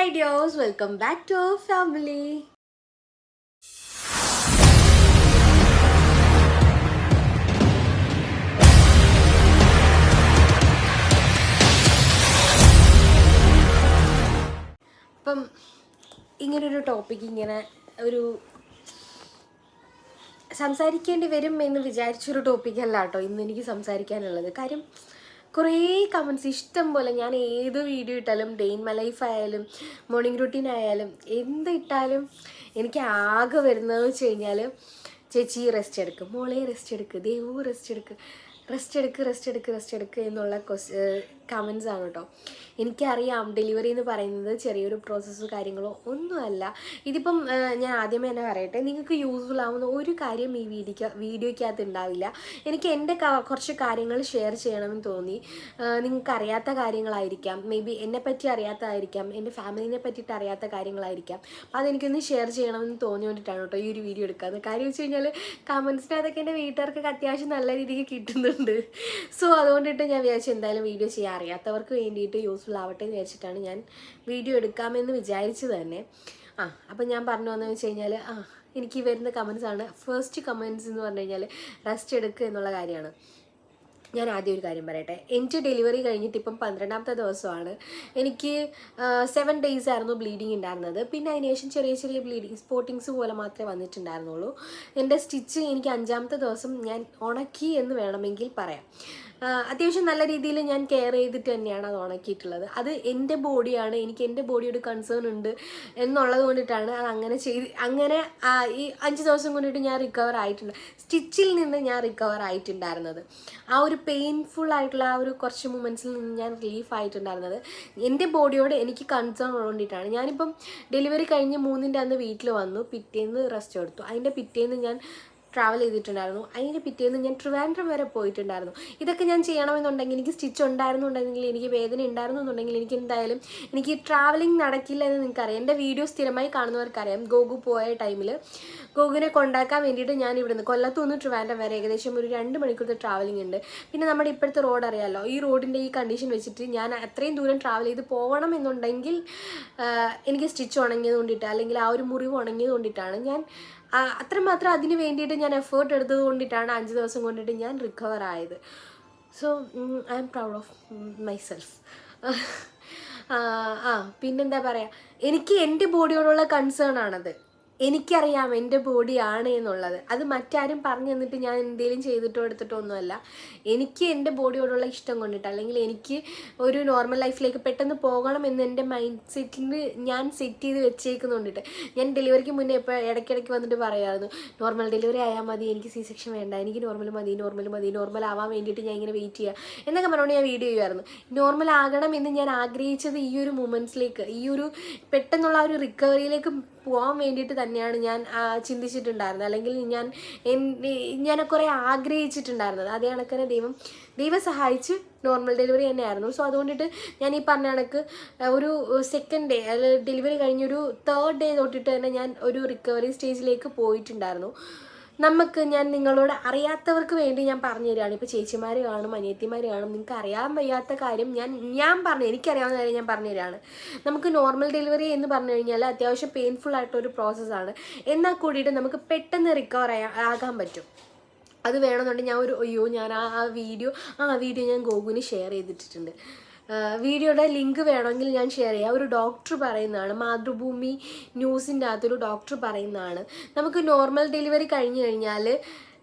Hi ഡിയോസ് welcome back to family അപ്പം ഇങ്ങനൊരു ടോപ്പിക് ഇങ്ങനെ ഒരു സംസാരിക്കേണ്ടി വരും എന്ന് വിചാരിച്ചൊരു ടോപ്പിക്കല്ല കേട്ടോ ഇന്ന് എനിക്ക് സംസാരിക്കാനുള്ളത്. കാര്യം കുറേ കമൻസ് ഇഷ്ടം പോലെ ഞാൻ ഏത് വീഡിയോ ഇട്ടാലും ഡെയിൻ മലൈഫ് ലൈഫ് ആയാലും മോർണിംഗ് റുട്ടീൻ ആയാലും എന്ത് ഇട്ടാലും എനിക്ക് ആകെ വരുന്നത് വെച്ച് കഴിഞ്ഞാൽ ചേച്ചി റെസ്റ്റ് എടുക്കും. മോളെ റെസ്റ്റ് എടുക്ക് ദേവു റെസ്റ്റ് എടുക്ക്. റെസ്റ്റ് എടുക്ക് റെസ്റ്റ് എടുക്ക് റെസ്റ്റ് എടുക്ക് എന്നുള്ള ക്വസ് കമൻസ് ആണ് കേട്ടോ എനിക്കറിയാം ഡെലിവറി എന്ന് പറയുന്നത് ചെറിയൊരു പ്രോസസ്സോ കാര്യങ്ങളോ ഒന്നുമല്ല. ഇതിപ്പം ഞാൻ ആദ്യമേ തന്നെ പറയട്ടെ നിങ്ങൾക്ക് യൂസ്ഫുൾ ആവുന്ന ഒരു കാര്യം ഈ വീഡിയോക്ക് വീഡിയോയ്ക്കകത്ത് ഉണ്ടാവില്ല. എനിക്ക് എന്റെ കുറച്ച് കാര്യങ്ങൾ ഷെയർ ചെയ്യണമെന്ന് തോന്നി. നിങ്ങൾക്ക് അറിയാത്ത കാര്യങ്ങളായിരിക്കാം. മേ ബി എന്നെ പറ്റി അറിയാത്തതായിരിക്കാം. എന്റെ ഫാമിലിനെ പറ്റിയിട്ട് അറിയാത്ത കാര്യങ്ങളായിരിക്കാം. അപ്പോൾ അതെനിക്കൊന്ന് ഷെയർ ചെയ്യണമെന്ന് തോന്നിയോണ്ടിട്ടാണ് കേട്ടോ ഈ ഒരു വീഡിയോ എടുക്കുന്നത് കാര്യം വെച്ച് കഴിഞ്ഞാൽ കമൻസിനകത്തൊക്കെ എന്റെ വീട്ടുകാർക്കൊക്കെ അത്യാവശ്യം നല്ല രീതിക്ക് കിട്ടുന്നുണ്ട്. സോ അതുകൊണ്ടിട്ട് ഞാൻ വിചാരിച്ചു എന്തായാലും വീഡിയോ ചെയ്യാൻ അറിയാത്തവർക്ക് വേണ്ടിയിട്ട് യൂസ്ഫുൾ ആവട്ടെ എന്ന് വിചാരിച്ചിട്ടാണ് ഞാൻ വീഡിയോ എടുക്കാമെന്ന് വിചാരിച്ചത് തന്നെ. ആ അപ്പം ഞാൻ പറഞ്ഞു വന്നതെന്ന് വെച്ച് കഴിഞ്ഞാൽ ആ എനിക്ക് വരുന്ന കമൻസ് ആണ് ഫസ്റ്റ് കമൻസ് എന്ന് പറഞ്ഞു കഴിഞ്ഞാൽ റെസ്റ്റ് എടുക്കുക എന്നുള്ള കാര്യമാണ്. ഞാൻ ആദ്യം ഒരു കാര്യം പറയട്ടെ. എന്റെ ഡെലിവറി കഴിഞ്ഞിട്ട് ഇപ്പം പന്ത്രണ്ടാമത്തെ ദിവസമാണ്. എനിക്ക് സെവൻ ഡേയ്സ് ആയിരുന്നു ബ്ലീഡിങ് ഉണ്ടായിരുന്നത്. പിന്നെ അതിനുശേഷം ചെറിയ ചെറിയ ബ്ലീഡിങ് സ്പോട്ടിങ്സ് പോലെ മാത്രമേ വന്നിട്ടുണ്ടായിരുന്നുള്ളൂ. എന്റെ സ്റ്റിച്ച് എനിക്ക് അഞ്ചാമത്തെ ദിവസം ഞാൻ ഉണക്കി എന്ന് വേണമെങ്കിൽ പറയാം. അത്യാവശ്യം നല്ല രീതിയിൽ ഞാൻ കെയർ ചെയ്തിട്ട് തന്നെയാണ് അത് ഉണക്കിയിട്ടുള്ളത്. അത് എന്റെ ബോഡിയാണ് എനിക്ക് എന്റെ ബോഡിയോട് കൺസേൺ ഉണ്ട് എന്നുള്ളത് കൊണ്ടിട്ടാണ് അത് അങ്ങനെ ചെയ്ത് അങ്ങനെ ഈ അഞ്ച് ദിവസം കൊണ്ടിട്ട് ഞാൻ റിക്കവർ ആയിട്ടുണ്ട്. സ്റ്റിച്ചിൽ നിന്ന് ഞാൻ റിക്കവർ ആയിട്ടുണ്ടായിരുന്നത്. ആ ഒരു പെയിൻഫുൾ ആയിട്ടുള്ള ആ ഒരു കുറച്ച് മൂമെൻസിൽ നിന്ന് ഞാൻ റിലീഫ് ആയിട്ടുണ്ടായിരുന്നത്. എന്റെ ബോഡിയോട് എനിക്ക് കൺസേൺ ഉള്ളതുകൊണ്ടിട്ടാണ് ഞാനിപ്പം ഡെലിവറി കഴിഞ്ഞ് മൂന്നിന്റെ അന്ന് വീട്ടിൽ വന്നു പിറ്റേന്ന് റെസ്റ്റ് എടുത്തു. അതിന്റെ പിറ്റേന്ന് ഞാൻ ട്രാവൽ ചെയ്തിട്ടുണ്ടായിരുന്നു. അതിന്റെ പിറ്റേന്ന് ഞാൻ ട്രിവാൻഡ്രം വരെ പോയിട്ടുണ്ടായിരുന്നു. ഇതൊക്കെ ഞാൻ ചെയ്യണമെന്നുണ്ടെങ്കിൽ എനിക്ക് സ്റ്റിച്ച് ഉണ്ടായിരുന്നുണ്ടെങ്കിൽ എനിക്ക് വേദന ഉണ്ടായിരുന്നുണ്ടെങ്കിൽ എനിക്ക് എന്തായാലും എനിക്ക് ട്രാവലിംഗ് നടക്കില്ല എന്ന് നിങ്ങൾക്കറിയാം. എന്റെ വീഡിയോ സ്ഥിരമായി കാണുന്നവർക്കറിയാം. ഗോഗു പോയ ടൈമിൽ ഗോഗുവിനെ കൊണ്ടാക്കാൻ വേണ്ടിയിട്ട് ഞാൻ ഇവിടുന്ന് കൊല്ലത്തു നിന്ന് ട്രിവാൻഡ്രം വരെ ഏകദേശം ഒരു രണ്ട് മണിക്കൂറത്തെ ട്രാവലിംഗ് ഉണ്ട്. പിന്നെ നമ്മുടെ ഇപ്പോഴത്തെ റോഡ് അറിയാമല്ലോ ഈ റോഡിന്റെ ഈ കണ്ടീഷൻ വെച്ചിട്ട് ഞാൻ അത്രയും ദൂരം ട്രാവൽ ചെയ്ത് പോകണം എന്നുണ്ടെങ്കിൽ എനിക്ക് സ്റ്റിച്ച് ഉണങ്ങിയത് കൊണ്ടിട്ട് അല്ലെങ്കിൽ ആ ഒരു മുറിവ് ഉണങ്ങിയത് കൊണ്ടിട്ടാണ് ഞാൻ അത്രമാത്രം അതിന് വേണ്ടിയിട്ട് ഞാൻ എഫേർട്ട് എടുത്തത് കൊണ്ടിട്ടാണ് അഞ്ച് ദിവസം കൊണ്ടിട്ട് ഞാൻ റിക്കവർ ആയത്. So I am proud of myself ആ പിന്നെന്താ പറയുക എനിക്ക് എന്റെ ബോഡിയോടുള്ള കൺസേൺ ആണത്. എനിക്കറിയാം എന്റെ ബോഡി ആണ് എന്നുള്ളത്. അത് മറ്റാരും പറഞ്ഞു തന്നിട്ട് ഞാൻ എന്തെങ്കിലും ചെയ്തിട്ടോ എടുത്തിട്ടോ ഒന്നുമല്ല. എനിക്ക് എന്റെ ബോഡിയോടുള്ള ഇഷ്ടം കൊണ്ടിട്ട് അല്ലെങ്കിൽ എനിക്ക് ഒരു നോർമൽ ലൈഫിലേക്ക് പെട്ടെന്ന് പോകണം എന്ന് എന്റെ മൈൻഡ് സെറ്റിൽ ഞാൻ സെറ്റ് ചെയ്ത് വെച്ചേക്കുന്നുണ്ടിട്ട് ഞാൻ ഡെലിവറിക്ക് മുന്നേ ഇപ്പോൾ ഇടയ്ക്കിടയ്ക്ക് വന്നിട്ട് പറയാമായിരുന്നു നോർമൽ ഡെലിവറി ആയാൽ മതി എനിക്ക് സി സെക്ഷൻ വേണ്ട എനിക്ക് നോർമൽ മതി നോർമൽ മതി നോർമൽ ആവാൻ വേണ്ടിയിട്ട് ഞാൻ ഇങ്ങനെ വെയിറ്റ് ചെയ്യുക എന്നൊക്കെ പറഞ്ഞുകൊണ്ട് ഞാൻ വീഡിയോ ചെയ്യുമായിരുന്നു നോർമൽ ആകണം എന്ന് ഞാൻ ആഗ്രഹിച്ചത് ഈ ഒരു മൂമെന്റ്സിലേക്ക് ഈ ഒരു പെട്ടെന്നുള്ള ഒരു റിക്കവറിയിലേക്ക് പോകാൻ വേണ്ടിയിട്ട് തന്നെയാണ് ഞാൻ ചിന്തിച്ചിട്ടുണ്ടായിരുന്നത്. അല്ലെങ്കിൽ ഞാൻ ഞാൻ കുറേ ആഗ്രഹിച്ചിട്ടുണ്ടായിരുന്നത്. അതേ കണക്കിന് ദൈവം ദൈവം സഹായിച്ച് നോർമൽ ഡെലിവറി തന്നെയായിരുന്നു. സോ അതുകൊണ്ടിട്ട് ഞാൻ ഈ പറഞ്ഞ കണക്ക് ഒരു സെക്കൻഡ് ഡേ ഡെലിവറി കഴിഞ്ഞൊരു തേർഡ് ഡേ തൊട്ടിട്ട് തന്നെ ഞാൻ ഒരു റിക്കവറി സ്റ്റേജിലേക്ക് പോയിട്ടുണ്ടായിരുന്നു. നമുക്ക് ഞാൻ നിങ്ങളോട് അറിയാത്തവർക്ക് വേണ്ടി ഞാൻ പറഞ്ഞു തരികയാണ് ഇപ്പോൾ ചേച്ചിമാർ കാണും അനിയത്തിമാർ കാണും. നിങ്ങൾക്ക് അറിയാൻ വയ്യാത്ത കാര്യം ഞാൻ ഞാൻ പറഞ്ഞു എനിക്കറിയാവുന്ന കാര്യം ഞാൻ പറഞ്ഞു തരികയാണ് നമുക്ക് നോർമൽ ഡെലിവറി എന്ന് പറഞ്ഞു കഴിഞ്ഞാൽ അത്യാവശ്യം പെയിൻഫുൾ ആയിട്ടൊരു പ്രോസസ്സാണ് എന്നാൽ കൂടിയിട്ട് നമുക്ക് പെട്ടെന്ന് റിക്കവർ ആകാൻ പറ്റും. അത് വേണമെന്നുണ്ടെങ്കിൽ ഞാൻ ഒരു അയ്യോ ഞാൻ ആ വീഡിയോ ആ വീഡിയോ ഞാൻ ഗോകുവിന് ഷെയർ ചെയ്തിട്ടുണ്ട് വീഡിയോയുടെ ലിങ്ക് വേണമെങ്കിൽ ഞാൻ ഷെയർ ചെയ്യാം. ഒരു ഡോക്ടർ പറയുന്നതാണ് മാതൃഭൂമി ന്യൂസിന്റെ അകത്തൊരു ഡോക്ടർ പറയുന്നതാണ്. നമുക്ക് നോർമൽ ഡെലിവറി കഴിഞ്ഞു കഴിഞ്ഞാൽ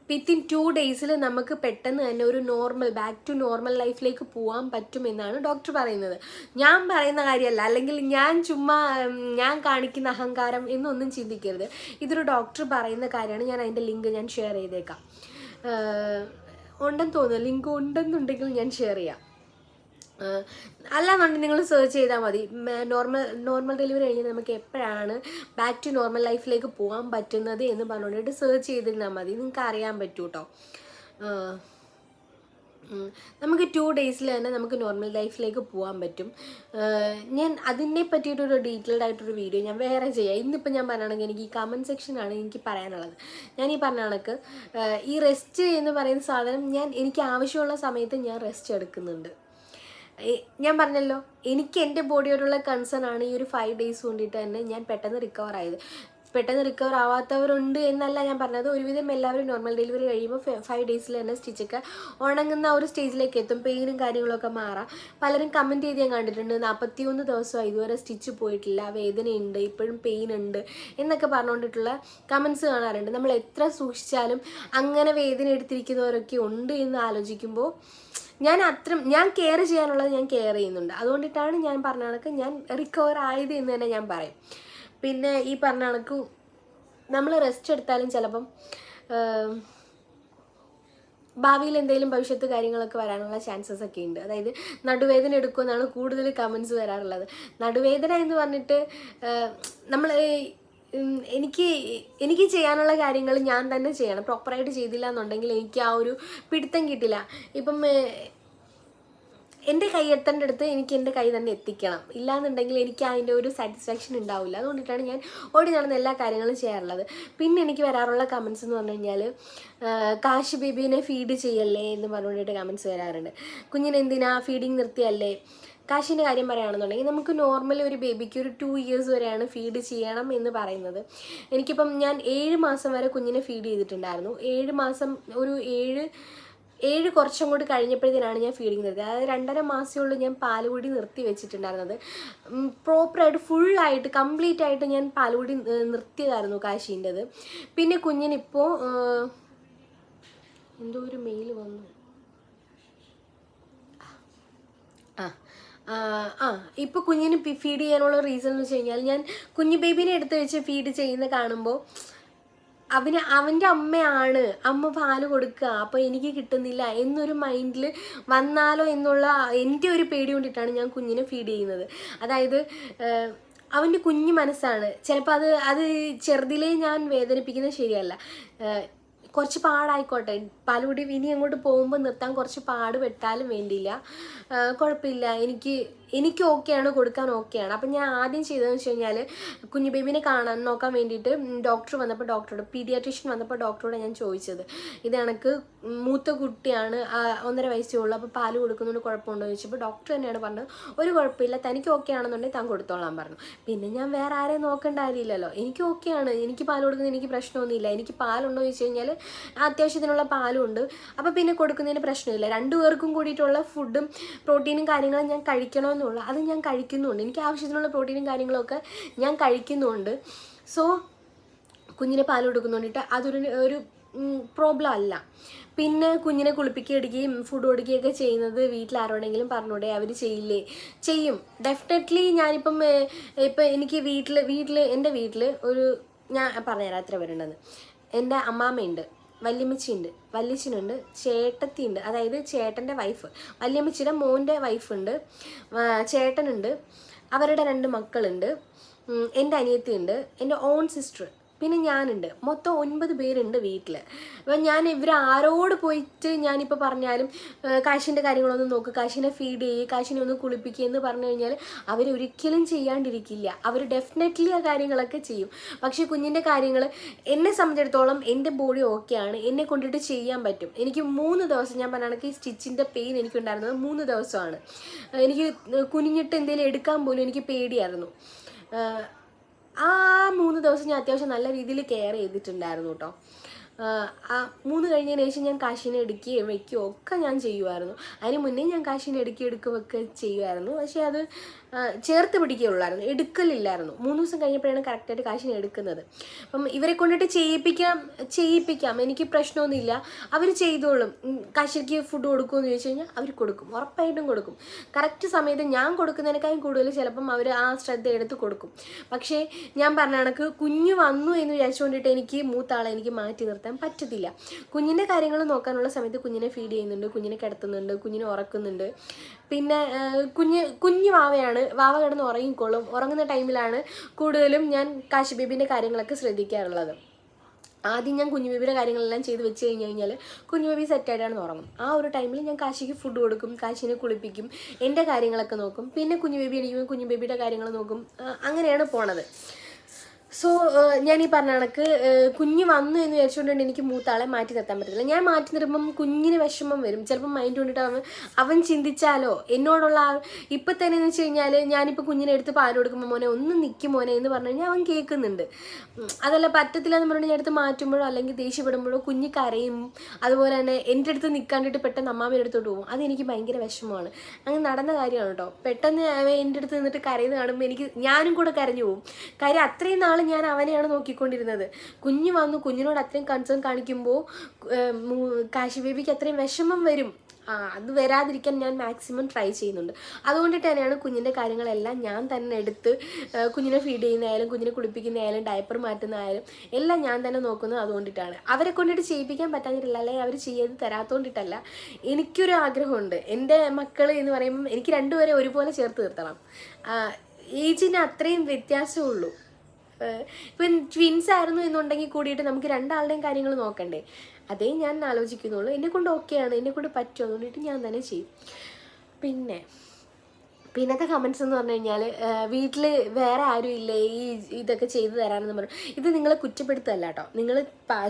വിത്തിൻ ടു ഡേയ്സിൽ നമുക്ക് പെട്ടെന്ന് തന്നെ ഒരു നോർമൽ ബാക്ക് ടു നോർമൽ ലൈഫിലേക്ക് പോകാൻ പറ്റുമെന്നാണ് ഡോക്ടർ പറയുന്നത്. ഞാൻ പറയുന്ന കാര്യമല്ല അല്ലെങ്കിൽ ഞാൻ ചുമ്മാ ഞാൻ കാണിക്കുന്ന അഹങ്കാരം എന്നൊന്നും ചിന്തിക്കരുത്. ഇതൊരു ഡോക്ടർ പറയുന്ന കാര്യമാണ്. ഞാൻ അതിന്റെ ലിങ്ക് ഞാൻ ഷെയർ ചെയ്തേക്കാം. ഉണ്ടെന്ന് തോന്നുന്നു ലിങ്ക് ഉണ്ടെന്നുണ്ടെങ്കിൽ ഞാൻ ഷെയർ ചെയ്യാം. അല്ലാന്നുണ്ടെങ്കിൽ നിങ്ങൾ സെർച്ച് ചെയ്താൽ മതി. നോർമൽ നോർമൽ ഡെലിവറി കഴിഞ്ഞാൽ നമുക്ക് എപ്പോഴാണ് ബാക്ക് ടു നോർമൽ ലൈഫിലേക്ക് പോകാൻ പറ്റുന്നത് എന്ന് പറഞ്ഞുകൊണ്ടിട്ട് സെർച്ച് ചെയ്തിരുന്നാൽ മതി. നിങ്ങൾക്ക് അറിയാൻ പറ്റൂ കേട്ടോ. നമുക്ക് ടു ഡേയ്സിൽ തന്നെ നമുക്ക് നോർമൽ ലൈഫിലേക്ക് പോകാൻ പറ്റും. ഞാൻ അതിനെ പറ്റിയിട്ടൊരു ഡീറ്റെയിൽഡ് ആയിട്ടൊരു വീഡിയോ ഞാൻ വേറെ ചെയ്യാം. ഇന്നിപ്പോൾ ഞാൻ പറയുകയാണെങ്കിൽ എനിക്ക് ഈ കമന്റ് സെക്ഷനാണ് എനിക്ക് പറയാനുള്ളത്. ഞാൻ ഈ പറഞ്ഞ കണക്ക് ഈ റെസ്റ്റ് എന്ന് പറയുന്ന സാധനം ഞാൻ എനിക്ക് ആവശ്യമുള്ള സമയത്ത് ഞാൻ റെസ്റ്റ് എടുക്കുന്നുണ്ട്. ഞാൻ പറഞ്ഞല്ലോ എനിക്ക് എന്റെ ബോഡിയോടുള്ള കൺസേൺ ആണ് ഈ ഒരു ഫൈവ് ഡേയ്സ് കൊണ്ടിട്ട് തന്നെ ഞാൻ പെട്ടെന്ന് റിക്കവർ ആയത്. പെട്ടെന്ന് റിക്കവർ ആവാത്തവരുണ്ട് എന്നല്ല ഞാൻ പറഞ്ഞത്. ഒരുവിധം എല്ലാവരും നോർമൽ ഡെലിവറി കഴിയുമ്പോൾ ഫൈവ് ഡേയ്സിൽ തന്നെ സ്റ്റിച്ചൊക്കെ ഉണങ്ങുന്ന ഒരു സ്റ്റേജിലേക്ക് എത്തും. പെയിനും കാര്യങ്ങളൊക്കെ മാറാം. പലരും കമന്റ് ചെയ്ത് ഞാൻ കണ്ടിട്ടുണ്ട് നാൽപ്പത്തി ഒന്ന് ദിവസമായി ഇതുവരെ സ്റ്റിച്ച് പോയിട്ടില്ല. വേദനയുണ്ട് ഇപ്പോഴും പെയിൻ ഉണ്ട് എന്നൊക്കെ പറഞ്ഞുകൊണ്ടിട്ടുള്ള കമൻസ് കാണാറുണ്ട്. നമ്മൾ എത്ര സൂക്ഷിച്ചാലും അങ്ങനെ വേദന എടുത്തിരിക്കുന്നവരൊക്കെ ഉണ്ട് എന്ന് ആലോചിക്കുമ്പോൾ ഞാൻ അത്ര ഞാൻ കെയർ ചെയ്യാനുള്ളത് ഞാൻ കെയർ ചെയ്യുന്നുണ്ട്. അതുകൊണ്ടിട്ടാണ് ഞാൻ പറഞ്ഞ കണക്ക് ഞാൻ റിക്കവർ ആയത് എന്ന് തന്നെ ഞാൻ പറയും. പിന്നെ ഈ പറഞ്ഞ കണക്ക് നമ്മൾ റെസ്റ്റ് എടുത്താലും ചിലപ്പം ഭാവിയിൽ എന്തെങ്കിലും ഭവിഷ്യത്ത് കാര്യങ്ങളൊക്കെ വരാനുള്ള ചാൻസസ് ഒക്കെ ഉണ്ട്. അതായത് നടുവേദന എടുക്കുമെന്നാണ് കൂടുതൽ കമൻസ് വരാറുള്ളത്. നടുവേദന എന്ന് പറഞ്ഞിട്ട് നമ്മൾ എനിക്ക് എനിക്ക് ചെയ്യാനുള്ള കാര്യങ്ങൾ ഞാൻ തന്നെ ചെയ്യണം. പ്രോപ്പറായിട്ട് ചെയ്തില്ല എന്നുണ്ടെങ്കിൽ എനിക്ക് ആ ഒരു പിടുത്തം കിട്ടില്ല. ഇപ്പം എന്റെ കൈ എത്തേണ്ട അടുത്ത് എനിക്ക് എന്റെ കൈ തന്നെ എത്തിക്കണം. ഇല്ലാന്നുണ്ടെങ്കിൽ എനിക്ക് അതിന്റെ ഒരു സാറ്റിസ്ഫാക്ഷൻ ഉണ്ടാവില്ല. അതുകൊണ്ടിട്ടാണ് ഞാൻ ഓടി നടന്ന എല്ലാ കാര്യങ്ങളും ചെയ്യാറുള്ളത്. പിന്നെ എനിക്ക് വരാറുള്ള കമൻസ് എന്ന് പറഞ്ഞു കഴിഞ്ഞാൽ കാശ് ബേബീനെ ഫീഡ് ചെയ്യല്ലേ എന്ന് പറഞ്ഞുകൊണ്ടിട്ട് കമൻസ് വരാറുണ്ട്. കുഞ്ഞിനെന്തിനാ ഫീഡിങ് നിർത്തിയല്ലേ? കാശിന്റെ കാര്യം പറയുകയാണെന്നുണ്ടെങ്കിൽ നമുക്ക് നോർമലി ഒരു ബേബിക്ക് ഒരു ടു ഇയേഴ്സ് വരെയാണ് ഫീഡ് ചെയ്യണം എന്ന് പറയുന്നത്. എനിക്കിപ്പം ഞാൻ ഏഴ് മാസം വരെ കുഞ്ഞിനെ ഫീഡ് ചെയ്തിട്ടുണ്ടായിരുന്നു. ഏഴ് മാസം ഒരു ഏഴ് ഏഴ് കുറച്ചും കൂടി കഴിഞ്ഞപ്പോഴത്തേനാണ് ഞാൻ ഫീഡിങ് നിർത്തിയത്. അതായത് രണ്ടര മാസമുള്ളൂ ഞാൻ പാലുകൂടി നിർത്തി വെച്ചിട്ടുണ്ടായിരുന്നത്. പ്രോപ്പറായിട്ട് ഫുള്ളായിട്ട് കംപ്ലീറ്റ് ആയിട്ട് ഞാൻ പാലുകൂടി നിർത്തിയതായിരുന്നു കാശീന്റെത്. പിന്നെ കുഞ്ഞിനിപ്പോൾ എന്തോ ഒരു മെയിൽ വന്നു ആ ആ, ഇപ്പൊ കുഞ്ഞിന് ഫീഡ് ചെയ്യാനുള്ള റീസൺ എന്ന് വെച്ച് കഴിഞ്ഞാൽ ഞാൻ കുഞ്ഞു ബേബിനെ എടുത്ത് വെച്ച് ഫീഡ് ചെയ്യുന്ന കാണുമ്പോൾ അവന് അവന്റെ അമ്മയാണ് അമ്മ പാൽ കൊടുക്കുക അപ്പോൾ എനിക്ക് കിട്ടുന്നില്ല എന്നൊരു മൈൻഡിൽ വന്നാലോ എന്നുള്ള എന്റെ ഒരു പേടി കൊണ്ടിട്ടാണ് ഞാൻ കുഞ്ഞിനെ ഫീഡ് ചെയ്യുന്നത്. അതായത് അവന്റെ കുഞ്ഞു മനസ്സാണ്. ചിലപ്പോൾ അത് അത് ചെറുതിലേ ഞാൻ വേദനിപ്പിക്കുന്നത് ശരിയല്ല. കുറച്ച് പാടായിക്കോട്ടെ. പാലുകൂടി ഇനി അങ്ങോട്ട് പോകുമ്പോൾ നിർത്താൻ കുറച്ച് പാട് പെട്ടാലും വേണ്ടിയില്ല കുഴപ്പമില്ല. എനിക്ക് എനിക്ക് ഓക്കെയാണ് കൊടുക്കാൻ ഓക്കെയാണ് അപ്പം ഞാൻ ആദ്യം ചെയ്തതെന്ന് വെച്ച് കഴിഞ്ഞാൽ കുഞ്ഞു ബേബിനെ കാണാൻ നോക്കാൻ വേണ്ടിയിട്ട് ഡോക്ടർ വന്നപ്പോൾ ഡോക്ടറോട് പീഡിയാട്രീഷ്യൻ വന്നപ്പോൾ ഡോക്ടറോട് ഞാൻ ചോദിച്ചത്. ഇത് കണക്ക് മൂത്ത കുട്ടിയാണ് ഒന്നര വയസ്സേ ഉള്ളൂ അപ്പോൾ പാൽ കൊടുക്കുന്നതുകൊണ്ട് കുഴപ്പമുണ്ടോ എന്ന് ചോദിച്ചപ്പോൾ ഡോക്ടർ തന്നെയാണ് പറഞ്ഞത്. ഒരു കുഴപ്പമില്ല തനിക്ക് ഓക്കെ ആണെന്നുണ്ടെങ്കിൽ താൻ കൊടുത്തോളാൻ പറഞ്ഞു. പിന്നെ ഞാൻ വേറെ ആരെയും നോക്കേണ്ട കാര്യമില്ലല്ലോ. എനിക്ക് ഓക്കെയാണ് എനിക്ക് പാൽ കൊടുക്കുന്നത് എനിക്ക് പ്രശ്നമൊന്നുമില്ല. എനിക്ക് പാലുണ്ടോ എന്ന് ചോദിച്ചു കഴിഞ്ഞാൽ അത്യാവശ്യത്തിനുള്ള പാലുണ്ട്. അപ്പോൾ പിന്നെ കൊടുക്കുന്നതിന് പ്രശ്നമില്ല. രണ്ടു പേർക്കും കൂടിയിട്ടുള്ള ഫുഡും പ്രോട്ടീനും കാര്യങ്ങളും ഞാൻ കഴിക്കണമെന്നുള്ള അത് ഞാൻ കഴിക്കുന്നുണ്ട്. എനിക്ക് ആവശ്യത്തിനുള്ള പ്രോട്ടീനും കാര്യങ്ങളൊക്കെ ഞാൻ കഴിക്കുന്നുണ്ട്. സോ കുഞ്ഞിനെ പാൽ കൊടുക്കുന്നുണ്ടിട്ട് അതൊരു ഒരു പ്രോബ്ലം അല്ല. പിന്നെ കുഞ്ഞിനെ കുളിപ്പിക്കുകയും ഫുഡ് കൊടുക്കുകയൊക്കെ ചെയ്യുന്നത് വീട്ടിൽ ആരോടെങ്കിലും പറഞ്ഞൂടെ? അവർ ചെയ്യില്ലേ? ചെയ്യും. ഡെഫിനറ്റ്ലി ഞാനിപ്പം ഇപ്പം എനിക്ക് വീട്ടിൽ വീട്ടിൽ എന്റെ വീട്ടിൽ ഒരു ഞാൻ പറഞ്ഞുതരാം എത്ര പേരുണ്ടെന്ന് എന്റെ അമ്മാമ്മയുണ്ട്. വല്യമ്മച്ചിയുണ്ട്. വല്യച്ഛനുണ്ട്. ചേട്ടത്തിയുണ്ട്. അതായത് ചേട്ടന്റെ വൈഫ് വല്യമ്മച്ചിയുടെ മോന്റെ വൈഫുണ്ട് ചേട്ടനുണ്ട്. അവരുടെ രണ്ട് മക്കളുണ്ട്. എന്റെ അനിയത്തിയുണ്ട്. എന്റെ ഓൺ സിസ്റ്റർ പിന്നെ ഞാനുണ്ട്. മൊത്തം ഒൻപത് പേരുണ്ട് വീട്ടിൽ അപ്പം ഞാൻ ഇവരാരോട് പോയിട്ട് ഞാനിപ്പോൾ പറഞ്ഞാലും കാശിന്റെ കാര്യങ്ങളൊന്നും നോക്ക് കാശിനെ ഫീഡ് ചെയ്യുക കാശിനെ ഒന്ന് കുളിപ്പിക്കുക എന്ന് പറഞ്ഞു കഴിഞ്ഞാൽ അവരൊരിക്കലും ചെയ്യാണ്ടിരിക്കില്ല. അവർ ഡെഫിനറ്റ്ലി ആ കാര്യങ്ങളൊക്കെ ചെയ്യും. പക്ഷേ കുഞ്ഞിന്റെ കാര്യങ്ങൾ എന്നെ സംബന്ധിച്ചിടത്തോളം എന്റെ ബോഡി ഓക്കെയാണ് എന്നെ കൊണ്ടിട്ട് ചെയ്യാൻ പറ്റും. എനിക്ക് മൂന്ന് ദിവസം ഞാൻ പറഞ്ഞ ഈ സ്റ്റിച്ചിന്റെ പെയിൻ എനിക്കുണ്ടായിരുന്നത് മൂന്ന് ദിവസമാണ്. എനിക്ക് കുനിഞ്ഞിട്ട് എന്തെങ്കിലും എടുക്കാൻ പോലും എനിക്ക് പേടിയായിരുന്നു. ആ, മൂന്ന് ദിവസം ഞാൻ അത്യാവശ്യം നല്ല രീതിയിൽ കെയർ ചെയ്തിട്ടുണ്ടായിരുന്നു കേട്ടോ ആ മൂന്ന് കഴിഞ്ഞതിന് ശേഷം ഞാൻ കാശിനെ എടുക്കുകയും വെക്കുകയും ഒക്കെ ഞാൻ ചെയ്യുമായിരുന്നു അതിന് മുന്നേ ഞാൻ കാശിനെ എടുക്കുകയും എടുക്കുകയൊക്കെ ചെയ്യുമായിരുന്നു പക്ഷേ അത് ചേർത്ത് പിടിക്കുകയുള്ളായിരുന്നു. എടുക്കലില്ലായിരുന്നു. മൂന്ന് ദിവസം കഴിഞ്ഞപ്പോഴാണ് കറക്റ്റായിട്ട് കാശിനെ എടുക്കുന്നത്. അപ്പം ഇവരെ കൊണ്ടിട്ട് ചെയ്യിപ്പിക്കാം ചെയ്യിപ്പിക്കാം. എനിക്ക് പ്രശ്നമൊന്നുമില്ല. അവർ ചെയ്തോളും. കാശിക്ക് ഫുഡ് കൊടുക്കുമെന്ന് ചോദിച്ചു കഴിഞ്ഞാൽ അവർ കൊടുക്കും. ഉറപ്പായിട്ടും കൊടുക്കും. കറക്റ്റ് സമയത്ത് ഞാൻ കൊടുക്കുന്നതിനേക്കാളും കൂടുതൽ ചിലപ്പം അവർ ആ ശ്രദ്ധ എടുത്ത് കൊടുക്കും. പക്ഷേ ഞാൻ പറഞ്ഞ കണക്ക് കുഞ്ഞ് വന്നു എന്ന് വിചാരിച്ചുകൊണ്ടിട്ട് എനിക്ക് മൂത്താളെ എനിക്ക് മാറ്റി നിർത്താൻ പറ്റത്തില്ല. കുഞ്ഞിന്റെ കാര്യങ്ങൾ നോക്കാനുള്ള സമയത്ത് കുഞ്ഞിനെ ഫീഡ് ചെയ്യുന്നുണ്ട് കുഞ്ഞിനെ കിടത്തുന്നുണ്ട് കുഞ്ഞിനെ ഉറക്കുന്നുണ്ട്. പിന്നെ കുഞ്ഞ് കുഞ്ഞു വാവയാണ്. വാവ കിടന്ന് ഉറങ്ങിക്കോളും. ഉറങ്ങുന്ന ടൈമിലാണ് കൂടുതലും ഞാൻ കാശി ബേബിന്റെ കാര്യങ്ങളൊക്കെ ശ്രദ്ധിക്കാറുള്ളത്. ആദ്യം ഞാൻ കുഞ്ഞു ബേബിയുടെ കാര്യങ്ങളെല്ലാം ചെയ്ത് വെച്ച് കഴിഞ്ഞ് കഴിഞ്ഞാൽ കുഞ്ഞു ബേബി സെറ്റായിട്ടാണ് ഉറങ്ങും. ആ ഒരു ടൈമിൽ ഞാൻ കാശിക്ക് ഫുഡ് കൊടുക്കും കാശിനെ കുളിപ്പിക്കും എന്റെ കാര്യങ്ങളൊക്കെ നോക്കും. പിന്നെ കുഞ്ഞു ബേബി അടിക്കുമ്പോൾ കുഞ്ഞു ബേബിയുടെ കാര്യങ്ങൾ നോക്കും അങ്ങനെയാണ് പോണത്. സോ ഞാൻ ഈ പറഞ്ഞ കണക്ക് കുഞ്ഞ് വന്നു എന്ന് വിചാരിച്ചുകൊണ്ടുണ്ട് എനിക്ക് മൂത്താളെ മാറ്റി നിർത്താൻ പറ്റത്തില്ല. ഞാൻ മാറ്റി നിർത്തുമ്പം കുഞ്ഞിന് വിഷമം വരും. ചിലപ്പോൾ മൈൻഡ് കൊണ്ടിട്ട് അവൻ അവൻ ചിന്തിച്ചാലോ? എന്നോടുള്ള ഇപ്പം തന്നെ എന്ന് വെച്ച് കഴിഞ്ഞാൽ ഞാനിപ്പോൾ കുഞ്ഞിനെ എടുത്ത് പാൽ കൊടുക്കുമ്പോൾ മോനെ ഒന്ന് നിൽക്കും മോനെ എന്ന് പറഞ്ഞു കഴിഞ്ഞാൽ അവൻ കേൾക്കുന്നുണ്ട്. അതല്ല പറ്റത്തില്ല എന്ന് പറഞ്ഞാൽ ഞാൻ എടുത്ത് മാറ്റുമ്പോഴോ അല്ലെങ്കിൽ ദേഷ്യപ്പെടുമ്പോഴോ കുഞ്ഞ് കരയും. അതുപോലെ തന്നെ എന്റെ അടുത്ത് നിൽക്കാണ്ടിട്ട് പെട്ടെന്ന് അമ്മാമ്മയുടെ അടുത്തോട്ട് പോകും. അതെനിക്ക് ഭയങ്കര വിഷമമാണ്. അങ്ങനെ നടന്ന കാര്യമാണ് കേട്ടോ. പെട്ടെന്ന് അവൻ എന്റെ അടുത്ത് നിന്നിട്ട് കരയുന്ന കാണുമ്പോൾ എനിക്ക് ഞാനും കൂടെ കരഞ്ഞു പോകും. കാര്യം അത്രയും നാൾ ഞാൻ അവനെയാണ് നോക്കിക്കൊണ്ടിരുന്നത്. കുഞ്ഞ് വന്നു കുഞ്ഞിനോട് അത്രയും കൺസേൺ കാണിക്കുമ്പോൾ കാശി ബേബിക്ക് അത്രയും വിഷമം വരും. ആ അത് വരാതിരിക്കാൻ ഞാൻ മാക്സിമം ട്രൈ ചെയ്യുന്നുണ്ട്. അതുകൊണ്ട് തന്നെയാണ് കുഞ്ഞിന്റെ കാര്യങ്ങളെല്ലാം ഞാൻ തന്നെ എടുത്ത് കുഞ്ഞിനെ ഫീഡ് ചെയ്യുന്നതായാലും കുഞ്ഞിനെ കുളിപ്പിക്കുന്നതായാലും ഡയപ്പർ മാറ്റുന്നതായാലും എല്ലാം ഞാൻ തന്നെ നോക്കുന്നത് അതുകൊണ്ടിട്ടാണ്. അവരെ കൊണ്ടിട്ട് ചെയ്യിപ്പിക്കാൻ പറ്റാഞ്ഞിട്ടില്ല അല്ലെങ്കിൽ അവർ ചെയ്ത് തരാത്തോണ്ടിട്ടല്ല. എനിക്കൊരു ആഗ്രഹമുണ്ട്. എന്റെ മക്കൾ എന്ന് പറയുമ്പം എനിക്ക് രണ്ടുപേരെ ഒരുപോലെ ചേർത്ത് നിർത്തണം. ഏജിന് അത്രയും വ്യത്യാസമേ ഉള്ളൂ. ഏഹ് ഇപ്പം ട്വിൻസ് ആയിരുന്നു എന്നുണ്ടെങ്കിൽ കൂടിയിട്ട് നമുക്ക് രണ്ടാളുടെയും കാര്യങ്ങൾ നോക്കണ്ടേ? അതേ ഞാൻ ആലോചിക്കുന്നുള്ളൂ. എന്നെ കൊണ്ട് ഓക്കെയാണ് എന്നെ കൊണ്ട് അതുകൊണ്ടിട്ട് ഞാൻ തന്നെ ചെയ്യും. പിന്നെ പിന്നത്തെ കമൻസ് എന്ന് പറഞ്ഞു കഴിഞ്ഞാൽ വീട്ടിൽ വേറെ ആരും ഇല്ലേ? ഈ ഇതൊക്കെ ചെയ്തു തരാമെന്ന് പറഞ്ഞു. ഇത് നിങ്ങളെ കുറ്റപ്പെടുത്തല്ല കേട്ടോ നിങ്ങൾ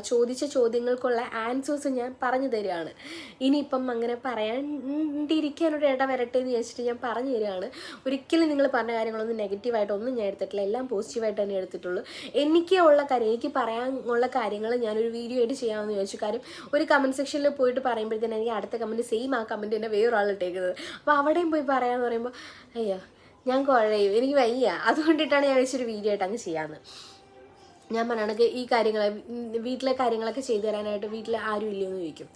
ചോദിച്ച ചോദ്യങ്ങൾക്കുള്ള ആൻസേഴ്സ് ഞാൻ പറഞ്ഞു തരികയാണ് ഇനിയിപ്പം അങ്ങനെ പറയാണ്ടിരിക്കാനൊരു ഇട വരട്ടെ എന്ന് വിചാരിച്ചിട്ട് ഞാൻ പറഞ്ഞു തരികയാണ് ഒരിക്കലും നിങ്ങൾ പറഞ്ഞ കാര്യങ്ങളൊന്നും നെഗറ്റീവായിട്ടൊന്നും ഞാൻ എടുത്തിട്ടില്ല. എല്ലാം പോസിറ്റീവായിട്ട് തന്നെ എടുത്തിട്ടുള്ളൂ. എനിക്ക് ഉള്ള കാര്യം എനിക്ക് പറയാനുള്ള കാര്യങ്ങൾ ഞാനൊരു വീഡിയോ ആയിട്ട് ചെയ്യാമെന്ന് വിചാരിച്ചു. കാര്യം ഒരു കമന്റ് സെക്ഷനിൽ പോയിട്ട് പറയുമ്പോഴത്തേനും എനിക്ക് അടുത്ത കമന്റ് സെയിം ആ കമന്റ് തന്നെ വേറൊരാൾ ഇട്ടേക്കുന്നത്. അപ്പോൾ അവിടെയും പോയി പറയാമെന്ന് പറയുമ്പോൾ അയ്യോ ഞാൻ കുഴയും എനിക്ക് വയ്യ. അതുകൊണ്ടിട്ടാണ് ഞാൻ വെച്ചൊരു വീഡിയോ ആയിട്ട് അങ്ങ് ചെയ്യാമെന്ന് ഞാൻ പറയണക്ക് ഈ കാര്യങ്ങളെ വീട്ടിലെ കാര്യങ്ങളൊക്കെ ചെയ്തു തരാനായിട്ട് വീട്ടിൽ ആരും ഇല്ലയോ എന്ന് ചോദിക്കും.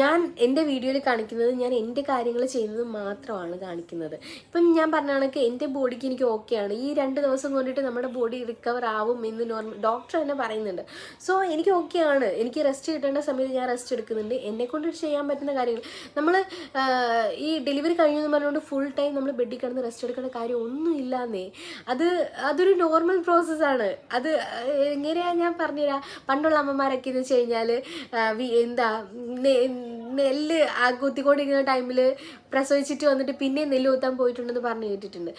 ഞാൻ എന്റെ വീഡിയോയിൽ കാണിക്കുന്നത് ഞാൻ എന്റെ കാര്യങ്ങൾ ചെയ്യുന്നത് മാത്രമാണ് കാണിക്കുന്നത്. ഇപ്പം ഞാൻ പറഞ്ഞ കണക്ക് എന്റെ ബോഡിക്ക് എനിക്ക് ഓക്കെയാണ് ഈ രണ്ട് ദിവസം കൊണ്ടിട്ട് നമ്മുടെ ബോഡി റിക്കവർ ആവും എന്ന് നോർമൽ ഡോക്ടർ തന്നെ പറയുന്നുണ്ട്. സോ എനിക്ക് ഓക്കെയാണ് എനിക്ക് റെസ്റ്റ് കിട്ടേണ്ട സമയത്ത് ഞാൻ റെസ്റ്റ് എടുക്കുന്നുണ്ട്. എന്നെ കൊണ്ട് ചെയ്യാൻ പറ്റുന്ന കാര്യങ്ങൾ. നമ്മൾ ഈ ഡെലിവറി കഴിഞ്ഞു എന്ന് പറഞ്ഞുകൊണ്ട് ഫുൾ ടൈം നമ്മൾ ബെഡിൽ കിടന്ന് റെസ്റ്റ് എടുക്കേണ്ട കാര്യം ഒന്നും ഇല്ലാന്നേ. അത് അതൊരു നോർമൽ പ്രോസസ്സാണ് അത് എങ്ങനെയാണ് ഞാൻ പറഞ്ഞുതരാം? പണ്ടുള്ള അമ്മമാരൊക്കെ എന്ന് വെച്ച് കഴിഞ്ഞാൽ എന്താ നെല്ല് ആ കുത്തിക്കൊണ്ടിരിക്കുന്ന ടൈമിൽ പ്രസവിച്ചിട്ട് വന്നിട്ട് പിന്നെ നെല്ല് കുത്താൻ പോയിട്ടുണ്ടെന്ന് പറഞ്ഞു കേട്ടിട്ടുണ്ട്.